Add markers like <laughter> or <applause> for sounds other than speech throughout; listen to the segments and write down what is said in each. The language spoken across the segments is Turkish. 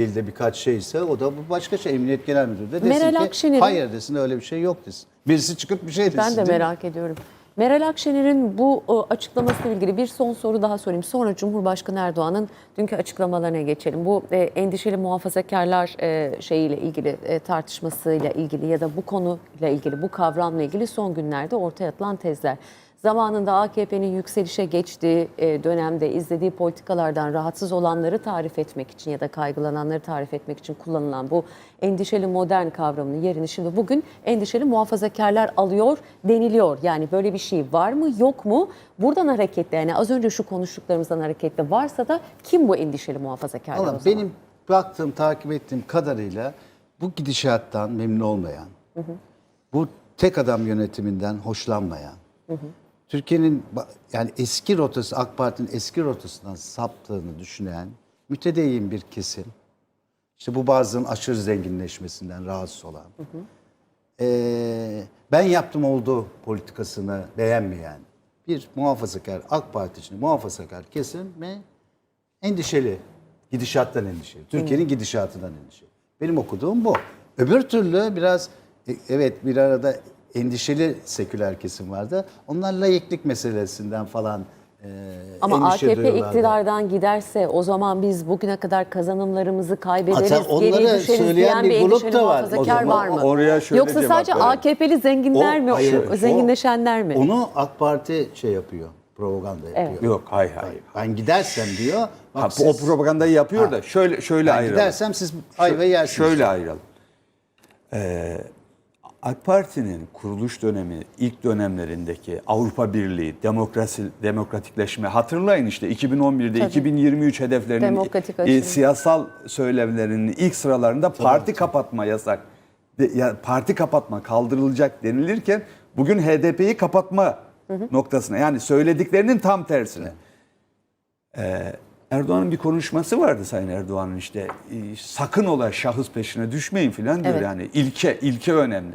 ilde birkaç şeyse o da bu başka şey. Emniyet Genel Müdürü de desin Meral ki hayır desin öyle bir şey yok desin. Birisi çıkıp bir şey desin. Ben de değil mi? merak ediyorum. Meral Akşener'in bu o, açıklamasıyla ilgili bir son soru daha sorayım. Sonra Cumhurbaşkanı Erdoğan'ın dünkü açıklamalarına geçelim. Bu e, endişeli muhafazakarlar e, şeyiyle ilgili e, tartışmasıyla ilgili ya da bu konuyla ilgili bu kavramla ilgili son günlerde ortaya atılan tezler. Zamanında AKP'nin yükselişe geçtiği e, dönemde izlediği politikalardan rahatsız olanları tarif etmek için ya da kaygılananları tarif etmek için kullanılan bu endişeli modern kavramının yerini şimdi bugün endişeli muhafazakarlar alıyor deniliyor. Yani böyle bir şey var mı yok mu? Buradan hareketle yani az önce şu konuştuklarımızdan hareketle varsa da kim bu endişeli muhafazakarlar zaman? benim baktığım, takip ettiğim kadarıyla bu gidişattan memnun olmayan, bu tek adam yönetiminden hoşlanmayan, Türkiye'nin yani eski rotası, AK Parti'nin eski rotasından saptığını düşünen mütedeyyin bir kesim, işte bu bazen aşırı zenginleşmesinden rahatsız olan, ee, ben yaptım oldu politikasını beğenmeyen bir muhafazakar, AK Parti için muhafazakar kesim mi endişeli. Gidişattan endişeli. Türkiye'nin gidişatından endişeli. Benim okuduğum bu. Öbür türlü biraz e, evet bir arada endişeli seküler kesim vardı. Onlar layıklık meselesinden falan e, Ama endişe AKP duyuyorlardı. iktidardan giderse o zaman biz bugüne kadar kazanımlarımızı kaybederiz, Hatta onları geriye düşeriz söyleyen diyen bir bir grup endişeli da var. muhafazakar O zaman var mı? oraya şöyle Yoksa cevap sadece verelim. AKP'li zenginler mi, hayır, o, zenginleşenler mi? Onu AK Parti şey yapıyor, propaganda yapıyor. Yok hayır hayır. Ben gidersem diyor. Bak Ha, o siz- propagandayı yapıyor Ha. da şöyle şöyle ben ayıralım. gidersem siz ayva yersiniz. Şöyle ayıralım. Ee, AK Parti'nin kuruluş dönemi, ilk dönemlerindeki Avrupa Birliği, demokrasi, demokratikleşme hatırlayın işte 2011'de Tabii. 2023 hedeflerinin e, siyasal söylemlerinin ilk sıralarında parti kapatma yasak. De- ya, parti kapatma kaldırılacak denilirken bugün HDP'yi kapatma noktasına yani söylediklerinin tam tersine. Ee, Erdoğan'ın bir konuşması vardı Sayın Erdoğan'ın işte e, sakın ola şahıs peşine düşmeyin falan diyor Evet. yani ilke ilke önemli.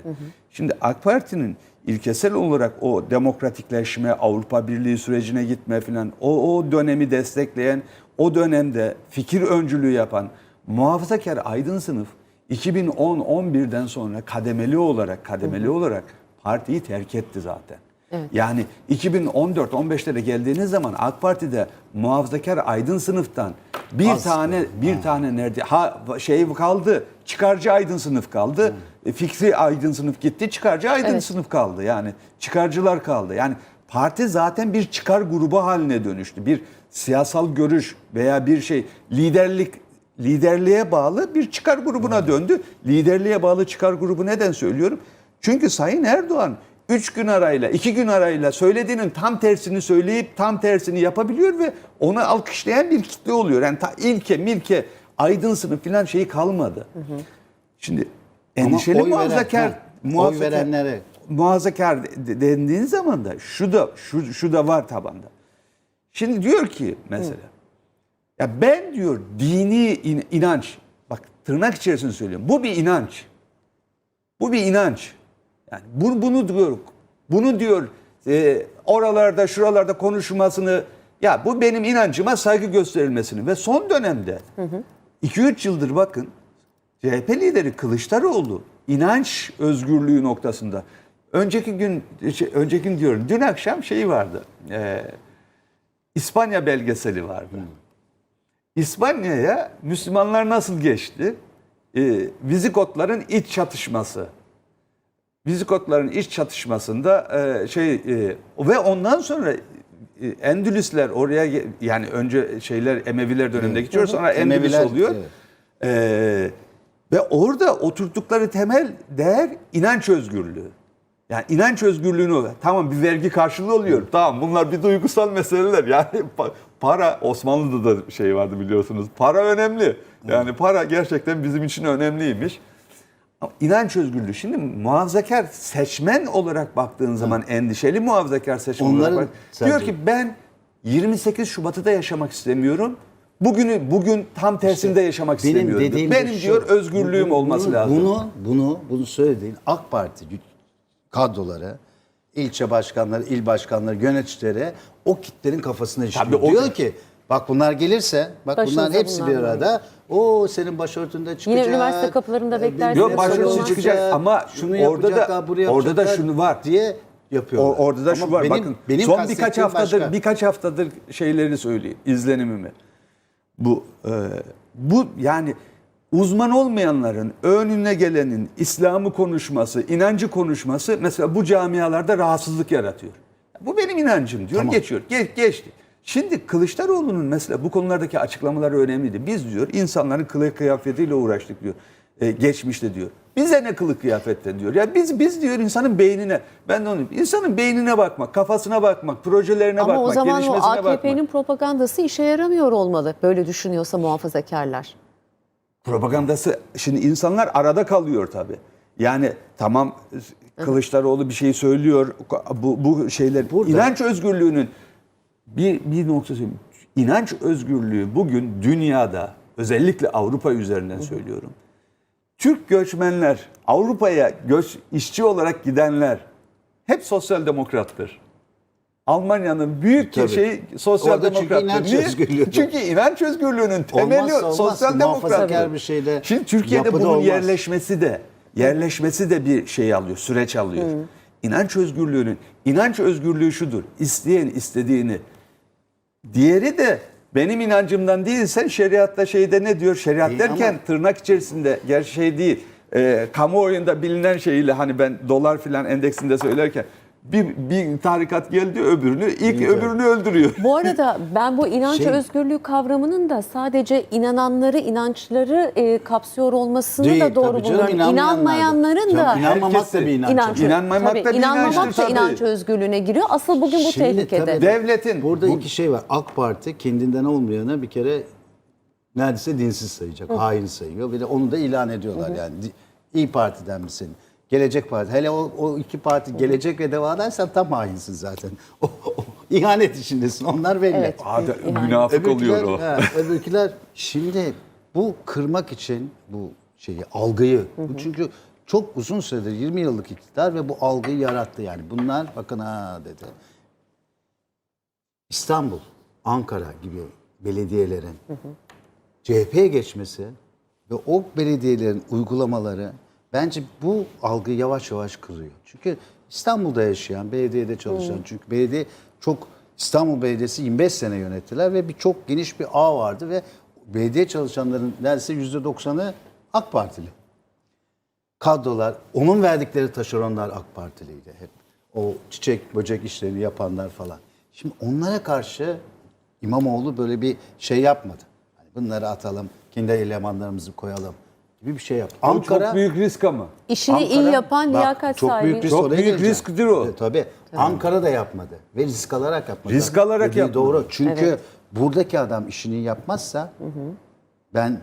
Şimdi AK Parti'nin ilkesel olarak o demokratikleşme, Avrupa Birliği sürecine gitme falan o, o dönemi destekleyen, o dönemde fikir öncülüğü yapan muhafazakar aydın sınıf 2010-11'den sonra kademeli olarak kademeli olarak partiyi terk etti zaten. Yani 2014-15'lere geldiğiniz zaman AK Parti'de muhafazakar aydın sınıftan bir Az. tane bir tane nerede? Ha şey kaldı çıkarcı aydın sınıf kaldı. E, fikri aydın sınıf gitti çıkarcı aydın Evet. sınıf kaldı. Yani çıkarcılar kaldı. Yani parti zaten bir çıkar grubu haline dönüştü. Bir siyasal görüş veya bir şey liderlik liderliğe bağlı bir çıkar grubuna döndü. Liderliğe bağlı çıkar grubu neden söylüyorum? Çünkü Sayın Erdoğan 3 gün arayla, 2 gün arayla söylediğinin tam tersini söyleyip tam tersini yapabiliyor ve onu alkışlayan bir kitle oluyor. Yani ta ilke, milke, aydın sınıf falan şeyi kalmadı. Şimdi Ama endişeli oy veren- muhafazakar, ha, oy muhafazakar- verenlere- muhafazakar de- dendiğin zaman da şu da şu, şu da var tabanda. Şimdi diyor ki mesela ya ben diyor dini in- inanç bak tırnak içerisinde söylüyorum. Bu bir inanç. Bu bir inanç. Yani bunu, bunu diyor, bunu diyor e, oralarda şuralarda konuşmasını ya bu benim inancıma saygı gösterilmesini ve son dönemde 2-3 yıldır bakın CHP lideri Kılıçdaroğlu inanç özgürlüğü noktasında önceki gün şey, önceki gün diyorum dün akşam şeyi vardı. E, İspanya belgeseli vardı. İspanya'ya Müslümanlar nasıl geçti? E, Vizigotların iç çatışması. Vizigotların iç çatışmasında e, şey e, ve ondan sonra e, Endülüsler oraya yani önce şeyler Emeviler döneminde geçiyor sonra Endülüs Emeviler, oluyor. evet. E, ve orada oturttukları temel değer inanç özgürlüğü. Yani inanç özgürlüğünü tamam bir vergi karşılığı oluyor. Tamam bunlar bir duygusal meseleler. Yani <laughs> pa- para Osmanlı'da da şey vardı biliyorsunuz. Para önemli. Yani para gerçekten bizim için önemliymiş. Ama inanç özgürlüğü. Şimdi muhafazakar seçmen olarak baktığın zaman endişeli muhafazakar seçmen Onların olarak bak- diyor ki ben 28 Şubat'ı da yaşamak istemiyorum. Bugünü bugün tam tersinde yaşamak Benim istemiyorum. dediğim de Benim şu, diyor özgürlüğüm bunu- olması bunu, lazım. Bunu, bunu, bunu söylediğin AK Parti kadroları, ilçe başkanları, il başkanları, yöneticileri o kitlerin kafasına işliyor. Tabii o- diyor ki Bak bunlar gelirse, bak Başınıza bunların hepsi bunlar bir arada. O senin başörtünde çıkacak. üniversite kapılarında e, beklersiniz. Yok, başörtüsü çıkacak ama şunu orada da- orada da şunu var. diye yapıyorlar. O- orada da Ama şu var benim- bakın. benim son birkaç kastettiğim haftadır başka. birkaç haftadır şeyleri söyleyeyim, izlenimimi. Bu e, bu yani uzman olmayanların önüne gelenin İslam'ı konuşması, inancı konuşması mesela bu camialarda rahatsızlık yaratıyor. Bu benim inancım diyor, Tamam. geçiyor. Ge- geçti. Şimdi Kılıçdaroğlu'nun mesela bu konulardaki açıklamaları önemliydi. Biz diyor insanların kılık kıyafetiyle uğraştık diyor. E, geçmişte diyor. Bize ne kılık kıyafetten diyor. Ya biz biz diyor insanın beynine. Ben de onu insanın beynine bakmak, kafasına bakmak, projelerine Ama bakmak, o zaman o bakmak. AKP'nin propagandası işe yaramıyor olmalı. Böyle düşünüyorsa muhafazakarlar. propagandası şimdi insanlar arada kalıyor tabii. Yani tamam Kılıçdaroğlu bir şey söylüyor. Bu bu şeyler Burada- inanç özgürlüğünün bir bir nokta söyleyeyim. İnanç özgürlüğü bugün dünyada özellikle Avrupa üzerinden söylüyorum. Türk göçmenler Avrupa'ya göç işçi olarak gidenler hep sosyal demokrattır. Almanya'nın büyük Tabii. şeyi sosyal Orada çünkü demokrattır. inanç Niye? özgürlüğü. Çünkü inanç özgürlüğünün temeli Olmazsa olmaz. sosyal Muhafazakar demokrattır. bir şeyle Şimdi Türkiye'de yapıda bunun olmaz. yerleşmesi de yerleşmesi de bir şey alıyor, süreç alıyor. İnanç özgürlüğünün inanç özgürlüğü şudur. İsteyen istediğini Diğeri de benim inancımdan değil sen şeriatta şeyde ne diyor? Şeriat İyi derken ama- tırnak içerisinde gerçi şey değil. E, kamuoyunda bilinen şeyiyle hani ben dolar filan endeksinde söylerken bir, bir tarikat geldi öbürünü ilk İyi, öbürünü öldürüyor. Bu arada <laughs> ben bu inanç Şey- özgürlüğü kavramının da sadece inananları, inançları e, kapsıyor olmasını Değil, da doğru canım, buluyorum. İnanmayanların Canım, da inanmamak da bir inanç. inanç, İnanmamak tabii, da bir inanmamak inançtır da tabii. inanç özgürlüğüne giriyor. Asıl bugün bu Şimdi tehlikede. tabii Devletin Burada bu- iki şey var. AK Parti kendinden olmayanı bir kere neredeyse dinsiz sayacak. Hain sayıyor. Ve de onu da ilan ediyorlar yani. Di- İyi Parti'den misin? Gelecek Parti. Hele o, o iki parti gelecek ve deva edersen tam hainsin zaten. <laughs> O, o, ihanet içindesin. Onlar belli. Evet. Aa, da- Yani- münafık oluyor o. he, öbürküler <laughs> şimdi bu kırmak için bu şeyi algıyı bu çünkü çok uzun süredir 20 yıllık iktidar ve bu algıyı yarattı yani. Bunlar bakın ha dedi. İstanbul, Ankara gibi belediyelerin CHP'ye geçmesi ve o belediyelerin uygulamaları bence bu algıyı yavaş yavaş kırıyor. Çünkü İstanbul'da yaşayan, belediyede çalışan, çünkü belediye çok İstanbul Belediyesi 25 sene yönettiler ve bir çok geniş bir ağ vardı ve belediye çalışanların neredeyse %90'ı AK Partili kadrolar, onun verdikleri taşeronlar AK Partiliydi hep. O çiçek, böcek işlerini yapanlar falan. Şimdi onlara karşı İmamoğlu böyle bir şey yapmadı. Hani bunları atalım, kendi elemanlarımızı koyalım gibi bir şey yaptı. Bu çok büyük risk ama. İşini iyi Ankara- yapan bak, liyakat çok sahibi. Büyük risk Çok oraya büyük geleceğim. risktir o. E, tabii. Ankara da yapmadı ve risk alarak yapmadı. Risk alarak Dediği yapmadı. Doğru. Çünkü Evet. buradaki adam işini yapmazsa ben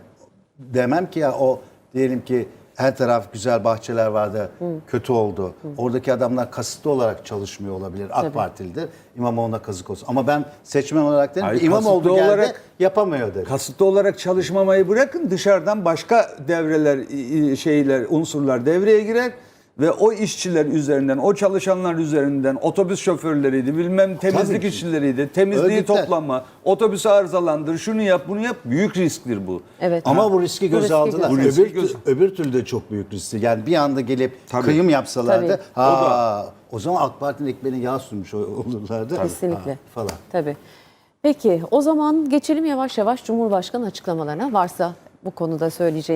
demem ki ya o diyelim ki her taraf güzel bahçeler vardı, kötü oldu. Oradaki adamlar kasıtlı olarak çalışmıyor olabilir. AK Partilidir. İmamoğlu'na kazık olsun. Ama ben seçmen olarak derim Hayır, ki İmamoğlu geldi olarak- yapamıyor derim. Kasıtlı olarak çalışmamayı bırakın dışarıdan başka devreler, şeyler, unsurlar devreye girer ve o işçiler üzerinden, o çalışanlar üzerinden otobüs şoförleriydi, bilmem temizlik işçileriydi, temizliği Örgütler. toplama, otobüsü arızalandır, şunu yap, bunu yap. Büyük risktir bu. Evet. Ama bu riski göze riski aldılar. göze- Bu riski öbür, göze- öbür türlü de çok büyük riskti. Yani bir anda gelip Tabii. kıyım yapsalardı Tabii. ha, o, zaman AK Parti'nin ekmeğine yağ sürmüş olurlardı. Kesinlikle. Ha, falan. Tabii. Peki o zaman geçelim yavaş yavaş Cumhurbaşkanı açıklamalarına. Varsa bu konuda söyleyeceğiniz